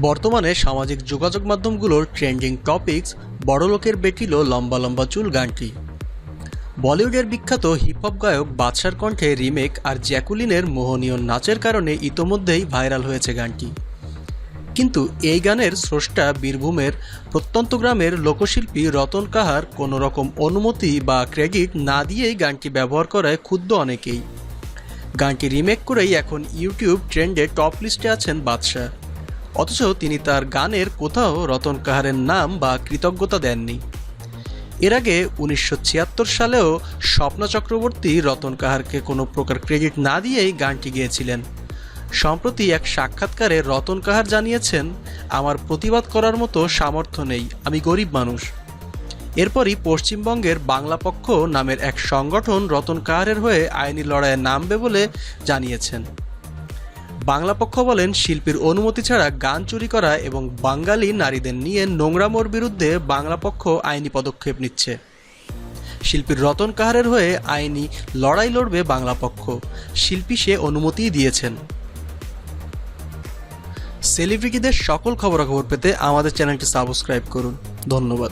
বর্তমানে সামাজিক যোগাযোগ মাধ্যমগুলোর ট্রেন্ডিং টপিকস বড়লোকের বেটিল লম্বা লম্বা চুল গানটি। বলিউডের বিখ্যাত হিপ হপ গায়ক বাদশার কণ্ঠে রিমেক আর জ্যাকুলিনের মোহনীয় নাচের কারণে ইতোমধ্যেই ভাইরাল হয়েছে গানটি। কিন্তু এই গানের স্রষ্টা বীরভূমের প্রত্যন্ত গ্রামের লোকশিল্পী রতন কাহার কোনো রকম অনুমতি বা ক্রেডিট না দিয়েই গানটি ব্যবহার করায় ক্ষুব্ধ অনেকেই। গানটি রিমেক করেই এখন ইউটিউব ট্রেন্ডে টপ লিস্টে আছেন বাদশাহ অথচ তিনি তার গানের কোথাও রতন কাহারের নাম বা কৃতজ্ঞতা দেননি। এর আগে উনিশশো ছিয়াত্তর সালেও স্বপ্ন চক্রবর্তী রতন কাহারকে কোনো প্রকার ক্রেডিট না দিয়েই গানটি গেয়েছিলেন। সম্প্রতি এক সাক্ষাৎকারে রতন কাহার জানিয়েছেন, আমার প্রতিবাদ করার মতো সামর্থ্য নেই, আমি গরিব মানুষ। এরপরই পশ্চিমবঙ্গের বাংলা পক্ষ নামের এক সংগঠন রতন কাহারের হয়ে আইনি লড়াইয়ে নামবে বলে জানিয়েছেন। বাংলা পক্ষ বলেন, শিল্পীর অনুমতি ছাড়া গান চুরি করা এবং বাঙালি নারীদের নিয়ে নোংরামোর বিরুদ্ধে বাংলা পক্ষ আইনি পদক্ষেপ নিচ্ছে। শিল্পীর রতন কাহারের হয়ে আইনি লড়াই লড়বে বাংলা পক্ষ। শিল্পী সে অনুমতিই দিয়েছেন। সেলিব্রিটিদের সকল খবরাখবর পেতে আমাদের চ্যানেলটি সাবস্ক্রাইব করুন। ধন্যবাদ।